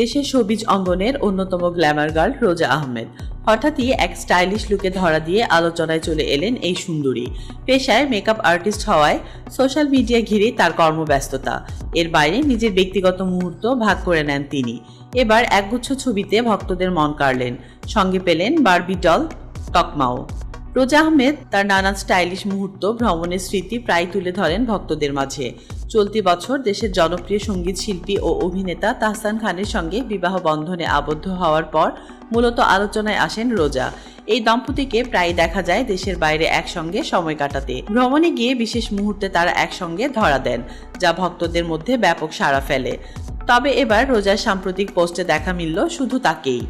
দেশের সবিজ অঙ্গনের অন্যতম গ্ল্যামার গার্ল রোজা আহমেদ। হঠাৎই এক স্টাইলিশ লুকে ধরা দিয়ে আলোচনায় চলে এলেন এই সুন্দরী। পেশায় মেকআপ আর্টিস্ট হওয়ায় সোশ্যাল মিডিয়া ঘিরে তার কর্মব্যস্ততা। এর বাইরে নিজের ব্যক্তিগত মুহূর্ত ভাগ করে নেন তিনি। এবার একগুচ্ছ ছবিতে ভক্তদের মন কাড়লেন। সঙ্গে পেলেন বারবি ডল তকমাও রোজা আহমেদ তার নানা স্টাইলিশ মুহূর্ত, ভ্রমণের স্মৃতি প্রায় তুলে ধরেন ভক্তদের মাঝে। চলতি বছর দেশের জনপ্রিয় সংগীত শিল্পী ও অভিনেতা তাহসান খানের সঙ্গে বিবাহ বন্ধনে আবদ্ধ হওয়ার পর মূলত আলোচনায় আসেন রোজা। এই দম্পতিকে প্রায় দেখা যায় দেশের বাইরে একসঙ্গে সময় কাটাতে। ভ্রমণে গিয়ে বিশেষ মুহূর্তে তারা একসঙ্গে ধরা দেন, যা ভক্তদের মধ্যে ব্যাপক সাড়া ফেলে। তবে এবার রোজার সাম্প্রতিক পোস্টে দেখা মিলল শুধু তাকেই।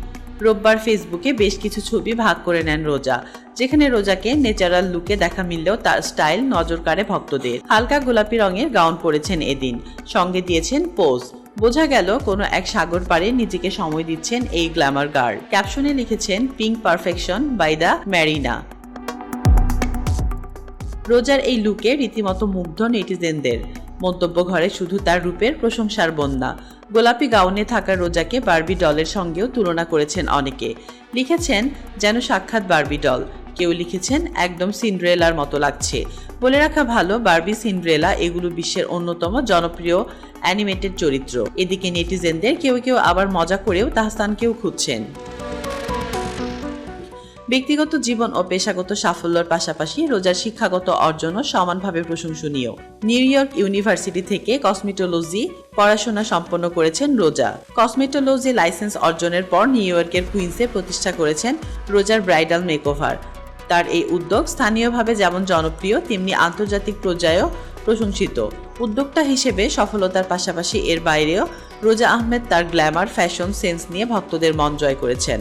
রোববার ফেসবুকে বেশ কিছু ছবি ভাগ করে নেন রোজা, যেখানে রোজাকে নেচারাল লুকে দেখা মিললেও তার স্টাইল নজর কাড়ে ভক্তদের। হালকা গোলাপি রঙের গাউন পরেছেন এদিন। সঙ্গে দিয়েছেন পোজ। বোঝা গেল কোনো এক সাগর পাড়ে নিজেকে সময় দিচ্ছেন এই গ্ল্যামার গার্ল ক্যাপশনে লিখেছেন, pink perfection by the Marina. রোজার এই লুকে রীতিমতো মুগ্ধ নেটিজেনদের। মন্তব্য ঘরে শুধু তার রূপের প্রশংসার বন্যা। গোলাপি গাউনে থাকা রোজাকে বার্বি ডলের সঙ্গেও তুলনা করেছেন অনেকে। লিখেছেন, যেন সাক্ষাৎ বার্বি ডল। কেউ লিখেছেন, একদম সিন্ড্রেলার মতো লাগছে। বলে রাখা ভালো, বার্বি সিন্ড্রেলা এগুলো বিশ্বের অন্যতম জনপ্রিয় অ্যানিমেটেড চরিত্র। এদিকে নেটিজেনদের কেউ কেউ আবার মজা করেও তাহসানকেও খুঁজছেন। ব্যক্তিগত জীবন ও পেশাগত সাফল্যের পাশাপাশি রোজার শিক্ষাগত অর্জনও সমানভাবে প্রশংসনীয়। নিউ ইয়র্ক ইউনিভার্সিটি থেকে কসমেটোলজি পড়াশোনা সম্পন্ন করেছেন রোজা। কসমেটোলজি লাইসেন্স অর্জনের পর নিউ ইয়র্কের কুইন্সে প্রতিষ্ঠা করেছেন রোজার ব্রাইডাল মেকওভার। তার এই উদ্যোগ স্থানীয়ভাবে যেমন জনপ্রিয়, তেমনি আন্তর্জাতিক পর্যায়েও প্রশংসিত। উদ্যোক্তা হিসেবে সফলতার পাশাপাশি এর বাইরেও রোজা আহমেদ তার গ্ল্যামার, ফ্যাশন, সেন্স নিয়ে ভক্তদের মন জয় করেছেন।